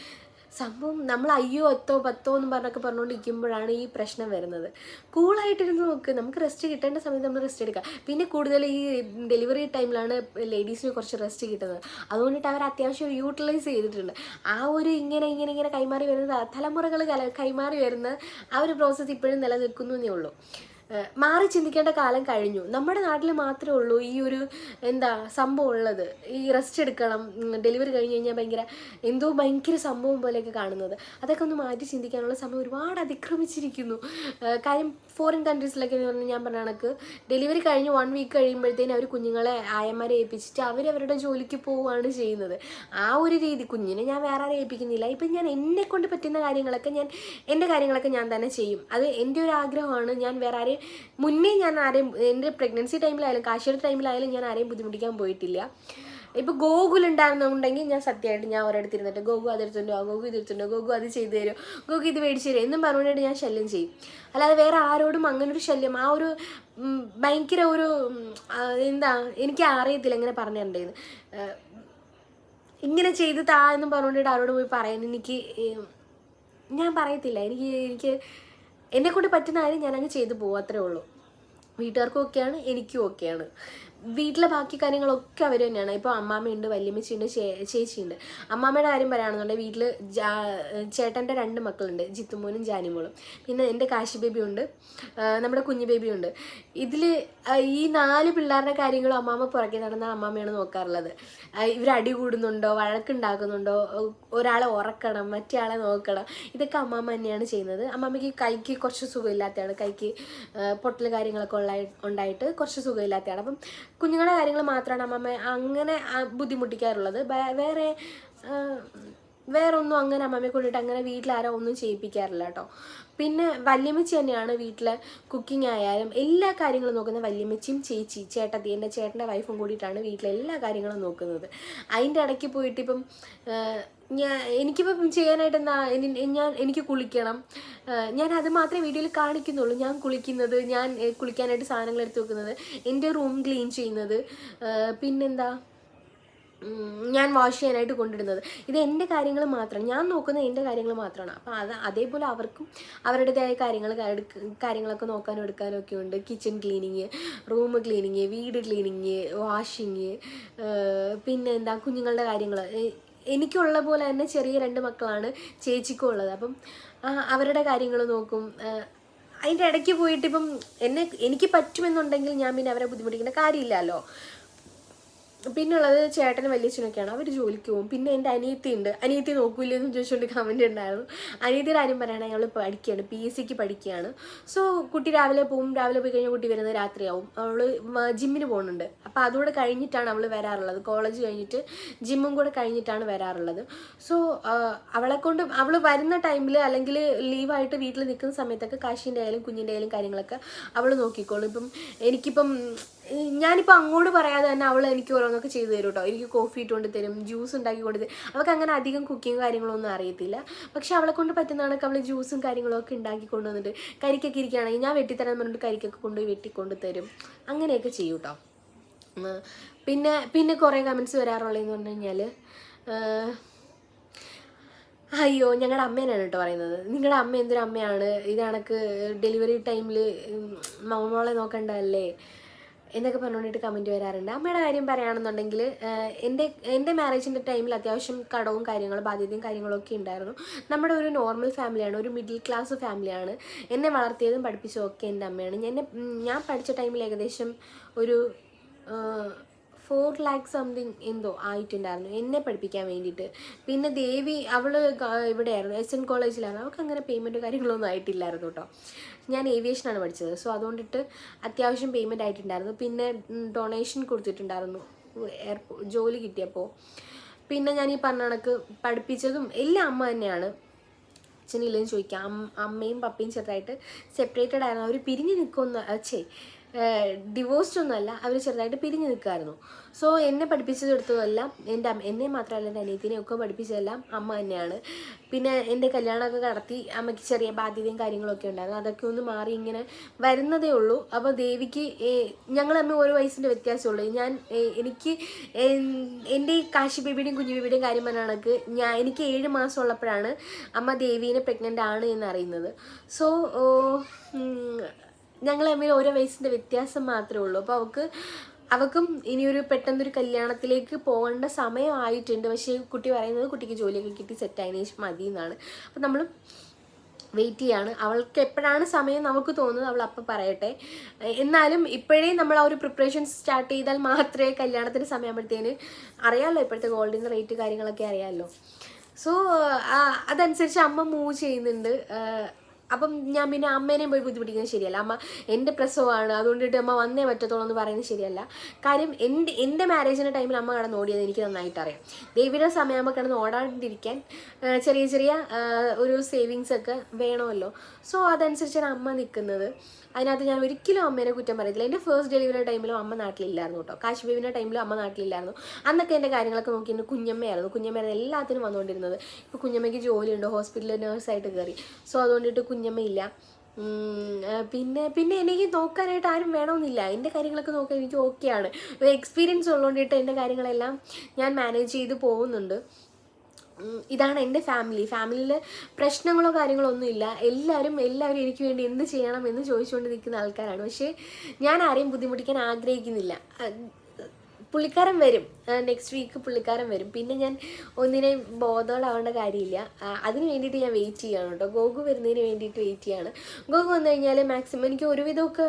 സംഭവം നമ്മൾ അയ്യോ എത്തോ പത്തോ എന്ന് പറഞ്ഞൊക്കെ പറഞ്ഞുകൊണ്ടിരിക്കുമ്പോഴാണ് ഈ പ്രശ്നം വരുന്നത്. കൂളായിട്ടിരുന്ന് നോക്ക്. നമുക്ക് റെസ്റ്റ് കിട്ടേണ്ട സമയത്ത് നമ്മൾ റെസ്റ്റ് എടുക്കുക പിന്നെ കൂടുതൽ ഈ ഡെലിവറി ടൈമിലാണ് ലേഡീസിന് കുറച്ച് റെസ്റ്റ് കിട്ടുന്നത്. അതുകൊണ്ടിട്ട് അവർ അത്യാവശ്യം യൂട്ടിലൈസ് ചെയ്തിട്ടുണ്ട്. ആ ഒരു ഇങ്ങനെ ഇങ്ങനെ ഇങ്ങനെ കൈമാറി വരുന്ന തലമുറകൾ കൈമാറി വരുന്ന ആ ഒരു പ്രോസസ്സ് ഇപ്പോഴും നിലനിൽക്കുന്നു എന്നേ ഉള്ളൂ. മാറി ചിന്തിക്കേണ്ട കാലം കഴിഞ്ഞു. നമ്മുടെ നാട്ടിൽ മാത്രമേ ഉള്ളൂ ഈ ഒരു എന്താ സംഭവം ഉള്ളത്. ഈ റെസ്റ്റ് എടുക്കണം ഡെലിവറി കഴിഞ്ഞ് കഴിഞ്ഞാൽ ഭയങ്കര എന്തോ ഭയങ്കര സംഭവം പോലെയൊക്കെ കാണുന്നത്. അതൊക്കെ ഒന്ന് മാറ്റി ചിന്തിക്കാനുള്ള സമയം ഒരുപാട് അതിക്രമിച്ചിരിക്കുന്നു. കാര്യം ഫോറിൻ കൺട്രീസിലൊക്കെ എന്ന് പറഞ്ഞാൽ ഞാൻ പറഞ്ഞ കണക്ക് ഡെലിവറി കഴിഞ്ഞ് വൺ വീക്ക് കഴിയുമ്പോഴത്തേനും അവർ കുഞ്ഞുങ്ങളെ ആയന്മാരെ ഏൽപ്പിച്ചിട്ട് അവരവരുടെ ജോലിക്ക് പോവുകയാണ് ചെയ്യുന്നത്. ആ ഒരു രീതി കുഞ്ഞിനെ ഞാൻ വേറെ ആരെ ഏൽപ്പിക്കുന്നില്ല. ഇപ്പം ഞാൻ എന്നെ കൊണ്ട് പറ്റുന്ന കാര്യങ്ങളൊക്കെ ഞാൻ എന്റെ കാര്യങ്ങളൊക്കെ ഞാൻ തന്നെ ചെയ്യും. അത് എന്റെ ഒരു ആഗ്രഹമാണ്. ഞാൻ വേറെ ആരെയും മുന്നേ ഞാൻ ആരെയും എന്റെ പ്രഗ്നൻസി ടൈമിലായാലും കാശിയുടെ ടൈമിലായാലും ഞാൻ ആരെയും ബുദ്ധിമുട്ടിക്കാൻ പോയിട്ടില്ല. ഇപ്പോൾ ഗോകുൽ ഉണ്ടായിരുന്നുണ്ടെങ്കിൽ ഞാൻ സത്യമായിട്ട് ഞാൻ ഒരിടത്ത് ഇരുന്നിട്ട് ഗോകു അതെടുത്തുണ്ടോ ഗോകു ഇതെടുത്തുണ്ടോ ഗോകു അത് ചെയ്തു തരുമോ? ഗോകു ഇത് മേടിച്ചു തരും എന്നും പറഞ്ഞുകൊണ്ട് ഞാൻ ശല്യം ചെയ്യും. അല്ലാതെ വേറെ ആരോടും അങ്ങനെ ഒരു ശല്യം ആ ഒരു ഭയങ്കര ഒരു എന്താ എനിക്ക് അറിയത്തില്ല എങ്ങനെ പറഞ്ഞിട്ടുണ്ടായിരുന്നു ഇങ്ങനെ ചെയ്ത് താ എന്നും പറഞ്ഞുകൊണ്ടിട്ട് ആരോട് പോയി പറയാൻ എനിക്ക് ഞാൻ പറയത്തില്ല. എനിക്ക് എനിക്ക് എന്നെ കൊണ്ട് പറ്റുന്ന കാര്യം ഞാനങ്ങ് ചെയ്തു പോകും അത്രേ ഉള്ളൂ. വീട്ടുകാർക്കും ഒക്കെയാണ് എനിക്കും ഓക്കെയാണ്. വീട്ടിലെ ബാക്കി കാര്യങ്ങളൊക്കെ അവർ തന്നെയാണ്. ഇപ്പോൾ അമ്മാമ്മയുണ്ട് വല്യമ്മച്ചിയുണ്ട് ചേച്ചിയുണ്ട്. അമ്മാമ്മയുടെ കാര്യം പറയുകയാണെന്നുണ്ടെങ്കിൽ വീട്ടിൽ ചേട്ടന്റെ രണ്ട് മക്കളുണ്ട്. ജിത്തുമോനും ജാനിമോളും. പിന്നെ എന്റെ കാശി ബേബി ഉണ്ട് നമ്മുടെ കുഞ്ഞു ബേബി ഉണ്ട് ഇതിൽ ഈ നാല് പിള്ളേരുടെ കാര്യങ്ങളും അമ്മാമ്മ പുറകെ നടന്ന അമ്മാമ്മയാണ് നോക്കാറുള്ളത്. ഇവർ അടി കൂടുന്നുണ്ടോ വഴക്കുണ്ടാക്കുന്നുണ്ടോ ഒരാളെ ഉറക്കണം മറ്റേ ആളെ നോക്കണം. ഇതൊക്കെ അമ്മാമ്മ തന്നെയാണ് ചെയ്യുന്നത്. അമ്മാമ്മയ്ക്ക് കൈക്ക് കുറച്ച് സുഖമില്ലാത്തതാണ്. കൈക്ക് പൊട്ടൽ കാര്യങ്ങളൊക്കെ ഉള്ള ഉണ്ടായിട്ട് കുറച്ച് സുഖമില്ലാത്തതാണ്. അപ്പം കുഞ്ഞുങ്ങളുടെ കാര്യങ്ങൾ മാത്രമാണ് അമ്മമ്മ അങ്ങനെ ബുദ്ധിമുട്ടിക്കാറുള്ളത്. വേറെ വേറൊന്നും അങ്ങനെ അമ്മമ്മയെ കൊണ്ടിട്ട് അങ്ങനെ വീട്ടിലാരോ ഒന്നും ചെയ്യിപ്പിക്കാറില്ല കേട്ടോ. പിന്നെ വല്യമ്മച്ചി തന്നെയാണ് വീട്ടിലെ കുക്കിംഗ് ആയാലും എല്ലാ കാര്യങ്ങളും നോക്കുന്നത് വല്യമ്മച്ചിയും ചേച്ചി ചേട്ടത്തി എന്റെ ചേട്ടന്റെ വൈഫും കൂടിയിട്ടാണ് വീട്ടിലെ എല്ലാ കാര്യങ്ങളും നോക്കുന്നത്. അതിന്റെ ഇടയ്ക്ക് പോയിട്ട് ഇപ്പം ഞാൻ എനിക്കിപ്പം ചെയ്യാനായിട്ട് എന്താ ഞാൻ എനിക്ക് കുളിക്കണം. ഞാൻ അത് മാത്രമേ വീഡിയോയിൽ കാണിക്കുന്നുള്ളൂ. ഞാൻ കുളിക്കുന്നത് ഞാൻ കുളിക്കാനായിട്ട് സാധനങ്ങൾ എടുത്ത് വെക്കുന്നത് എന്റെ റൂം ക്ലീൻ ചെയ്യുന്നത് പിന്നെന്താ? ഞാൻ വാഷ് ചെയ്യാനായിട്ട് കൊണ്ടിടുന്നത്. ഇത് എന്റെ കാര്യങ്ങൾ മാത്രം. ഞാൻ നോക്കുന്നത് എന്റെ കാര്യങ്ങൾ മാത്രമാണ്. അപ്പോൾ അത് അതേപോലെ അവർക്കും അവരുടേതായ കാര്യങ്ങൾ കാര്യങ്ങളൊക്കെ നോക്കാനും എടുക്കാനും ഒക്കെ ഉണ്ട്. കിച്ചൺ ക്ലീനിങ് റൂം ക്ലീനിങ് വീട് ക്ലീനിങ് വാഷിങ് പിന്നെ എന്താ കുഞ്ഞുങ്ങളുടെ കാര്യങ്ങൾ. എനിക്കുള്ള പോലെ തന്നെ ചെറിയ രണ്ട് മക്കളാണ് ചേച്ചിക്കും ഉള്ളത്. അപ്പം അവരുടെ കാര്യങ്ങൾ നോക്കും. അതിന്റെ ഇടയ്ക്ക് പോയിട്ട് ഇപ്പം എന്നെ എനിക്ക് പറ്റുമെന്നുണ്ടെങ്കിൽ ഞാൻ പിന്നെ അവരെ ബുദ്ധിമുട്ടിക്കേണ്ട കാര്യമില്ലല്ലോ. പിന്നുള്ളത് ചേട്ടനും വലിയച്ഛനൊക്കെയാണ്. അവർ ജോലിക്ക് പോകും. പിന്നെ എന്റെ അനിയത്തി ഉണ്ട് അനിയത്തി നോക്കൂലെന്ന് ചോദിച്ചുകൊണ്ട് കമന്റ് ഉണ്ടായിരുന്നു അനിയത്തിയുടെ കാര്യം പറയുകയാണെങ്കിൽ അവൾ പഠിക്കുകയാണ് പി എസ് സിക്ക് പഠിക്കുകയാണ് സോ കുട്ടി രാവിലെ പോകും രാവിലെ പോയി കഴിഞ്ഞാൽ കുട്ടി വരുന്നത് രാത്രിയാവും. അവൾ ജിമ്മിന് പോകുന്നുണ്ട് അപ്പോൾ അതുകൂടെ കഴിഞ്ഞിട്ടാണ് അവൾ വരാറുള്ളത്. കോളേജ് കഴിഞ്ഞിട്ട് ജിമ്മും കൂടെ കഴിഞ്ഞിട്ടാണ് വരാറുള്ളത്. സോ അവളെ കൊണ്ട് അവൾ വരുന്ന ടൈമിൽ അല്ലെങ്കിൽ ലീവായിട്ട് വീട്ടിൽ നിൽക്കുന്ന സമയത്തൊക്കെ കാശിന്റെ ആയാലും കുഞ്ഞിന്റെ ആയാലും കാര്യങ്ങളൊക്കെ അവൾ നോക്കിക്കോളും. ഇപ്പം എനിക്കിപ്പം ഞാനിപ്പോൾ അങ്ങോട്ട് പറയാതെ തന്നെ അവൾ എനിക്ക് ഓരോന്നൊക്കെ ചെയ്തു തരും കേട്ടോ എനിക്ക് കോഫി ഇട്ടുകൊണ്ട് തരും ജ്യൂസ് ഉണ്ടാക്കി കൊണ്ട് തരും. അവൾക്ക് അങ്ങനെ അധികം കുക്കിങ് കാര്യങ്ങളൊന്നും അറിയത്തില്ല. പക്ഷെ അവളെ കൊണ്ട് പറ്റുന്ന കണക്ക് അവൾ ജ്യൂസും കാര്യങ്ങളൊക്കെ ഉണ്ടാക്കി കൊണ്ടുവന്നിട്ട് കരിക്കൊക്കെ ഇരിക്കുകയാണെങ്കിൽ ഞാൻ വെട്ടിത്തരാൻ പറഞ്ഞിട്ട് കരിക്കൊക്കെ കൊണ്ടുപോയി വെട്ടിക്കൊണ്ട് തരും. അങ്ങനെയൊക്കെ ചെയ്യും കേട്ടോ പിന്നെ പിന്നെ കുറേ കമൻസ് വരാറുള്ളതെന്ന് പറഞ്ഞു കഴിഞ്ഞാൽ അയ്യോ ഞങ്ങളുടെ അമ്മേനാണ് കേട്ടോ പറയുന്നത്. നിങ്ങളുടെ അമ്മ എന്തൊരു അമ്മയാണ്? ഇതാണക്ക് ഡെലിവറി ടൈമിൽ മോളെ നോക്കണ്ടല്ലേ എന്നൊക്കെ പറഞ്ഞുകൊണ്ടിട്ട് കമന്റ് വരാറുണ്ട്. അമ്മയുടെ കാര്യം പറയുകയാണെന്നുണ്ടെങ്കിൽ എന്റെ എന്റെ മാരേജിന്റെ ടൈമിൽ അത്യാവശ്യം കടവും കാര്യങ്ങളും ബാധ്യതയും കാര്യങ്ങളൊക്കെ ഉണ്ടായിരുന്നു. നമ്മുടെ ഒരു നോർമൽ ഫാമിലിയാണ് ഒരു മിഡിൽ ക്ലാസ് ഫാമിലിയാണ് എന്നെ വളർത്തിയതും പഠിപ്പിച്ചതും ഒക്കെ എന്റെ അമ്മയാണ്. എന്നെ- ഞാൻ പഠിച്ച ടൈമിൽ ഏകദേശം ഒരു ഫോർ ലാക്ക് സംതിങ് എന്തോ ആയിട്ടുണ്ടായിരുന്നു. എന്നെ പഠിപ്പിക്കാൻ വേണ്ടിയിട്ട്. പിന്നെ ദേവി അവൾ ഇവിടെയായിരുന്നു. എസ് എൻ കോളേജിലാണ് അവൾക്ക് അങ്ങനെ പേയ്മെന്റ് കാര്യങ്ങളൊന്നും ആയിട്ടില്ലായിരുന്നു കേട്ടോ ഞാൻ ഏവിയേഷനാണ് പഠിച്ചത്. സോ അതുകൊണ്ടിട്ട് അത്യാവശ്യം പേയ്മെന്റ് ആയിട്ടുണ്ടായിരുന്നു. പിന്നെ ഡൊണേഷൻ കൊടുത്തിട്ടുണ്ടായിരുന്നു. എയർപോ ജോലി കിട്ടിയപ്പോൾ പിന്നെ ഞാൻ ഈ പറഞ്ഞ കണക്ക് പഠിപ്പിച്ചതും എല്ലാം അമ്മ തന്നെയാണ്. അച്ഛനില്ലെന്ന് ചോദിക്കാം. അമ്മയും പപ്പയും ചെറുതായിട്ട് സെപ്പറേറ്റഡ് ആയിരുന്നു. അവർ പിരിഞ്ഞ് നിൽക്കുന്ന അച്ഛേ ഡിവോഴ്സ്ഡ് ഒന്നുമല്ല അവർ ചെറുതായിട്ട് പിരിഞ്ഞു നിൽക്കുമായിരുന്നു സോ എന്നെ പഠിപ്പിച്ചെടുത്തതെല്ലാം എന്റെ എന്നെ മാത്രമല്ല എന്റെ അനിയത്തിനെ ഒക്കെ പഠിപ്പിച്ചതെല്ലാം അമ്മ തന്നെയാണ്. പിന്നെ എന്റെ കല്യാണമൊക്കെ നടത്തി അമ്മയ്ക്ക് ചെറിയ ബാധ്യതയും കാര്യങ്ങളൊക്കെ ഉണ്ടായിരുന്നു. അതൊക്കെ ഒന്ന് മാറി ഇങ്ങനെ വരുന്നതേ ഉള്ളൂ. അപ്പോൾ ദേവിക്ക് ഞങ്ങൾ തമ്മിൽ ഒരു വയസ്സിന്റെ വ്യത്യാസമുള്ളൂ ഞാൻ എനിക്ക് എന്റെ കാശി ബേബിയുടെയും കുഞ്ഞു ബേബിയുടെയും കാര്യം പറഞ്ഞ കണക്ക് ഞാൻ എനിക്ക് ഏഴ് മാസം ഉള്ളപ്പോഴാണ് അമ്മ ദേവീനെ പ്രഗ്നന്റ് ആണ് എന്നറിയുന്നത് സോ ഞങ്ങൾ തമ്മിൽ ഓരോ വയസ്സിന്റെ വ്യത്യാസം മാത്രമേ ഉള്ളൂ. അപ്പോൾ അവൾക്ക് അവൾക്കും ഇനിയൊരു പെട്ടെന്നൊരു കല്യാണത്തിലേക്ക് പോകേണ്ട സമയമായിട്ടുണ്ട് പക്ഷേ കുട്ടി പറയുന്നത് കുട്ടിക്ക് ജോലിയൊക്കെ കിട്ടി സെറ്റ് ആയതിനു ശേഷം മതി എന്നാണ്. അപ്പം നമ്മൾ വെയിറ്റ് ചെയ്യാണ്. അവൾക്ക് എപ്പോഴാണ് സമയം നമുക്ക് തോന്നുന്നത് അവൾ അപ്പം പറയട്ടെ. എന്നാലും ഇപ്പോഴേ നമ്മൾ ആ ഒരു പ്രിപ്പറേഷൻ സ്റ്റാർട്ട് ചെയ്താൽ മാത്രമേ കല്യാണത്തിന് സമയമാകുമ്പോഴത്തേന് അറിയാമല്ലോ ഇപ്പോഴത്തെ ഗോൾഡിന്റെ റേറ്റ് കാര്യങ്ങളൊക്കെ അറിയാമല്ലോ. സോ അതനുസരിച്ച് അമ്മ മൂവ് ചെയ്യുന്നുണ്ട്. അപ്പം ഞാൻ പിന്നെ അമ്മേനെയും പോയി ബുദ്ധിമുട്ടിക്കുന്നത് ശരിയല്ല. അമ്മ എന്റെ പ്രസവമാണ്. അതുകൊണ്ടിട്ട് അമ്മ വന്നേ പറ്റത്തുള്ളൂ എന്ന് പറയുന്നത് ശരിയല്ല. കാര്യം എന്റെ എന്റെ മാരേജിന്റെ ടൈമിൽ അമ്മ കിടന്ന് ഓടിയത് എനിക്ക് നന്നായിട്ട് അറിയാം. ദേവിയുടെ അമ്മ കിടന്ന് ഓടാണ്ടിരിക്കാൻ ചെറിയ ചെറിയ ഒരു സേവിങ്സ് ഒക്കെ വേണമല്ലോ. സോ അതനുസരിച്ചാണ് അമ്മ നിൽക്കുന്നത് അതിനകത്ത് ഞാൻ ഒരിക്കലും അമ്മേനെ കുറ്റം പറയത്തില്ല. എന്റെ ഫസ്റ്റ് ഡെലിവറി ടൈമിലും അമ്മ നാട്ടിലില്ലായിരുന്നു കേട്ടോ. കാശ് ടൈമിലും അമ്മ നാട്ടിലില്ലായിരുന്നു. അന്നൊക്കെ എന്റെ കാര്യങ്ങളൊക്കെ നോക്കി എന്റെ കുഞ്ഞമ്മയായിരുന്നു. കുഞ്ഞമ്മയായിരുന്നു എല്ലാത്തിനും വന്നുകൊണ്ടിരുന്നത്. ഇപ്പോൾ കുഞ്ഞമ്മയ്ക്ക് ജോലിയുണ്ട്? ഹോസ്പിറ്റലിൽ നേഴ്സായിട്ട് കയറി സോ അതുകൊണ്ടിട്ട് കുഞ്ഞമ്മയില്ല. പിന്നെ പിന്നെ എനിക്ക് നോക്കാനായിട്ട് ആരും വേണമെന്നില്ല. എന്റെ കാര്യങ്ങളൊക്കെ നോക്കാൻ എനിക്ക് ഓക്കെയാണ് എക്സ്പീരിയൻസ് ഉള്ളതുകൊണ്ടിട്ട് എന്റെ കാര്യങ്ങളെല്ലാം ഞാൻ മാനേജ് ചെയ്ത് പോകുന്നുണ്ട്. ഇതാണ് എന്റെ ഫാമിലി ഫാമിലിയിൽ പ്രശ്നങ്ങളോ കാര്യങ്ങളോ ഒന്നുമില്ല എല്ലാവരും എല്ലാവരും എനിക്ക് വേണ്ടി എന്ത് ചെയ്യണം എന്ന് ചോദിച്ചുകൊണ്ട് നിൽക്കുന്ന ആൾക്കാരാണ്. പക്ഷേ ഞാൻ ആരെയും ബുദ്ധിമുട്ടിക്കാൻ ആഗ്രഹിക്കുന്നില്ല. പുള്ളിക്കാരൻ വരും. നെക്സ്റ്റ് വീക്ക് പുള്ളിക്കാരൻ വരും. പിന്നെ ഞാൻ ഒന്നിനെയും ബോധോളാവേണ്ട കാര്യമില്ല. അതിന് വേണ്ടിയിട്ട് ഞാൻ വെയിറ്റ് ചെയ്യാണ് കേട്ടോ. ഗോഗു വരുന്നതിന് വേണ്ടിയിട്ട് വെയിറ്റ് ചെയ്യാണ് ഗോഗു വന്നു കഴിഞ്ഞാൽ മാക്സിമം എനിക്ക് ഒരുവിധമൊക്കെ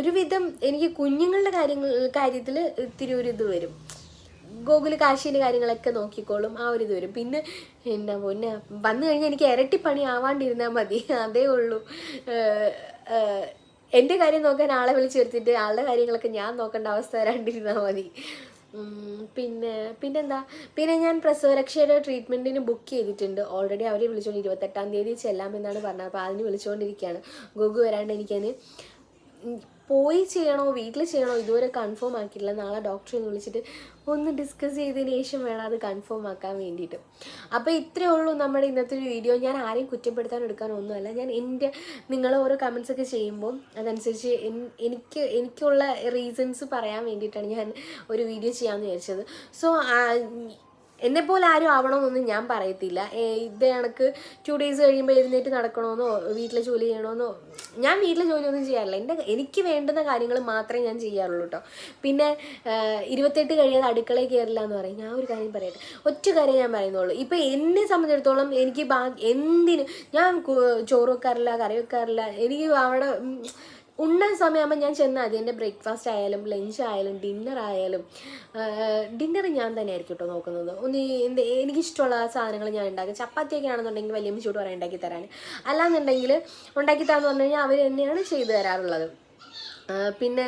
ഒരുവിധം എനിക്ക് കുഞ്ഞുങ്ങളുടെ കാര്യങ്ങൾ കാര്യത്തിൽ ഇത്തിരി ഒരു ഇത് വരും. ഗോകുൽ കാശിന്റെ കാര്യങ്ങളൊക്കെ നോക്കിക്കോളും. ആ ഒരു ഇത് വരും. പിന്നെ എന്നാ പൊന്നെ വന്നു കഴിഞ്ഞാൽ എനിക്ക് ഇരട്ടി പണി ആവാണ്ടിരുന്നാൽ മതി. അതേ ഉള്ളൂ. എന്റെ കാര്യം നോക്കാൻ ആളെ വിളിച്ചു വരുത്തിയിട്ട് ആളുടെ കാര്യങ്ങളൊക്കെ ഞാൻ നോക്കേണ്ട അവസ്ഥ വരാണ്ടിരുന്നാൽ മതി. പിന്നെ പിന്നെന്താ? പിന്നെ ഞാൻ പ്രസവരക്ഷയുടെ ട്രീറ്റ്മെന്റിന് ബുക്ക് ചെയ്തിട്ടുണ്ട്. ഓൾറെഡി അവരെ വിളിച്ചുകൊണ്ട് ഇരുപത്തെട്ടാം തീയതി ചെല്ലാമെന്നാണ് പറഞ്ഞത്. അപ്പോൾ അതിന് വിളിച്ചുകൊണ്ടിരിക്കുകയാണ് ഗോഗു വരാണ്ട് എനിക്കതിന് പോയി ചെയ്യണോ വീട്ടിൽ ചെയ്യണോ ഇതുവരെ കൺഫേം ആക്കിയില്ല നാളെ ഡോക്ടറെ ഒന്ന് വിളിച്ചിട്ട് ഒന്ന് ഡിസ്കസ് ചെയ്തതിന് ശേഷം വേണം അത് കൺഫേം ആക്കാൻ വേണ്ടിയിട്ട്. അപ്പോൾ ഇത്രയേ ഉള്ളൂ നമ്മുടെ ഇന്നത്തെ ഒരു വീഡിയോ ഞാൻ ആരെയും കുറ്റപ്പെടുത്താൻ എടുക്കാൻ ഒന്നുമല്ല ഞാൻ എന്റെ നിങ്ങളെ ഓരോ കമൻസ് ഒക്കെ ചെയ്യുമ്പോൾ അതനുസരിച്ച് എനിക്ക് എനിക്കുള്ള റീസൺസ് പറയാൻ വേണ്ടിയിട്ടാണ് ഞാൻ ഒരു വീഡിയോ ചെയ്യാമെന്ന് വിചാരിച്ചത്. സോ എന്നെപ്പോലെ ആരും ആവണമെന്നൊന്നും ഞാൻ പറയത്തില്ല. ഇത് എനിക്ക് ടു ഡേയ്സ് കഴിയുമ്പോൾ എഴുന്നേറ്റ് നടക്കണമെന്നോ വീട്ടിലെ ജോലി ചെയ്യണമെന്നോ ഞാൻ വീട്ടിലെ ജോലിയൊന്നും ചെയ്യാറില്ല. എന്റെ എനിക്ക് വേണ്ടുന്ന കാര്യങ്ങൾ മാത്രമേ ഞാൻ ചെയ്യാറുള്ളൂ കേട്ടോ പിന്നെ ഇരുപത്തെട്ട് കഴിയാതെ അടുക്കളയിൽ കയറില്ല എന്ന് പറയും. ഞാൻ ഒരു കാര്യം പറയട്ടെ? ഒറ്റ കാര്യം ഞാൻ പറയുന്നുള്ളൂ. ഇപ്പം എന്നെ സംബന്ധിച്ചിടത്തോളം എനിക്ക് ബാ എന്തിനും? ഞാൻ ചോറ് വെക്കാറില്ല കറി വെക്കാറില്ല. എനിക്ക് അവിടെ ഉണ്ണാൻ സമയമാകുമ്പോൾ ഞാൻ ചെന്നാൽ മതി എന്റെ ബ്രേക്ക്ഫാസ്റ്റ് ആയാലും ലഞ്ച് ആയാലും ഡിന്നർ ആയാലും ഡിന്നർ ഞാൻ തന്നെ ആയിരിക്കും കേട്ടോ നോക്കുന്നത്. ഒന്ന് എന്ത് എനിക്കിഷ്ടമുള്ള സാധനങ്ങൾ ഞാൻ ഉണ്ടാക്കും. ചപ്പാത്തിയൊക്കെ ആണെന്നുണ്ടെങ്കിൽ വലിയ ചൂട് പറയാൻ ഉണ്ടാക്കി തരാൻ. അല്ലാന്നുണ്ടെങ്കിൽ ഉണ്ടാക്കി തരാന്ന് പറഞ്ഞു കഴിഞ്ഞാൽ അവർ തന്നെയാണ് ചെയ്തു തരാറുള്ളത്. പിന്നെ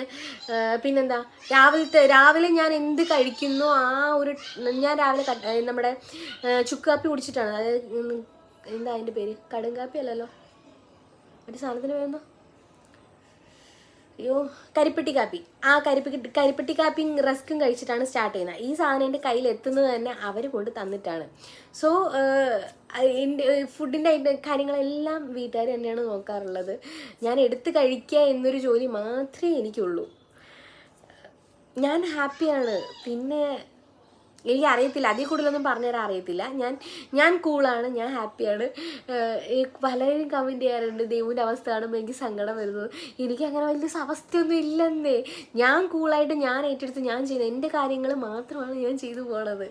പിന്നെന്താ? രാവിലത്തെ രാവിലെ ഞാൻ എന്ത് കഴിക്കുന്നു ആ ഒരു ഞാൻ രാവിലെ നമ്മുടെ ചുക്കാപ്പി ചുക്ക് കാപ്പി കുടിച്ചിട്ടാണ്. അതായത് എന്താ അതിന്റെ പേര്? കടും കാപ്പി അല്ലല്ലോ? ഒരു സാധനത്തിന് പേരെന്താ? അയ്യോ കരിപ്പെട്ടി കാപ്പി. ആ കരിപ്പി കരിപ്പെട്ടി കാപ്പിയും റസ്ക്കും കഴിച്ചിട്ടാണ് സ്റ്റാർട്ട് ചെയ്യുന്നത്. ഈ സാധനം എന്റെ കയ്യിൽ എത്തുന്നത് തന്നെ അവർ കൊണ്ട് തന്നിട്ടാണ്. സോ എന്റെ ഫുഡിന്റെ അതിന്റെ കാര്യങ്ങളെല്ലാം വീട്ടുകാർ തന്നെയാണ് നോക്കാറുള്ളത്. ഞാൻ എടുത്ത് കഴിക്കുക എന്നൊരു ജോലി മാത്രമേ എനിക്കുള്ളൂ. ഞാൻ ഹാപ്പിയാണ് പിന്നെ എനിക്ക് അറിയത്തില്ല അതിൽ കൂടുതലൊന്നും പറഞ്ഞുതരാൻ അറിയത്തില്ല. ഞാൻ ഞാൻ കൂളാണ് ഞാൻ ഹാപ്പിയാണ് പലരും കമന്റ് ചെയ്യാറുണ്ട്. ദൈവന്റെ അവസ്ഥ കാണുമ്പോൾ എനിക്ക് സങ്കടം വരുന്നത്. എനിക്ക് അങ്ങനെ വലിയ അവസ്ഥയൊന്നും ഇല്ലെന്നേ. ഞാൻ കൂളായിട്ട് ഞാൻ ഏറ്റെടുത്ത് ഞാൻ ചെയ്യുന്നത് എന്റെ കാര്യങ്ങൾ മാത്രമാണ് ഞാൻ ചെയ്തു പോണത്.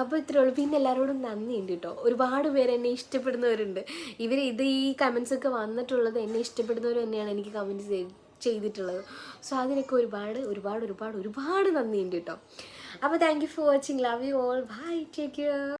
അപ്പോൾ ഇത്രേ ഉള്ളൂ. പിന്നെ എല്ലാവരോടും നന്ദിയുണ്ട് കേട്ടോ. ഒരുപാട് പേര് എന്നെ ഇഷ്ടപ്പെടുന്നവരുണ്ട്. ഇവർ ഇത് ഈ കമൻസൊക്കെ വന്നിട്ടുള്ളത് എന്നെ ഇഷ്ടപ്പെടുന്നവർ തന്നെയാണ് എനിക്ക് കമന്റ് ചെയ്തിട്ടുള്ളത്. സോ അതിനൊക്കെ ഒരുപാട് ഒരുപാട് ഒരുപാട് ഒരുപാട് നന്ദിയുണ്ട് കേട്ടോ. അപ്പോൾ thank you for watching love you all bye take care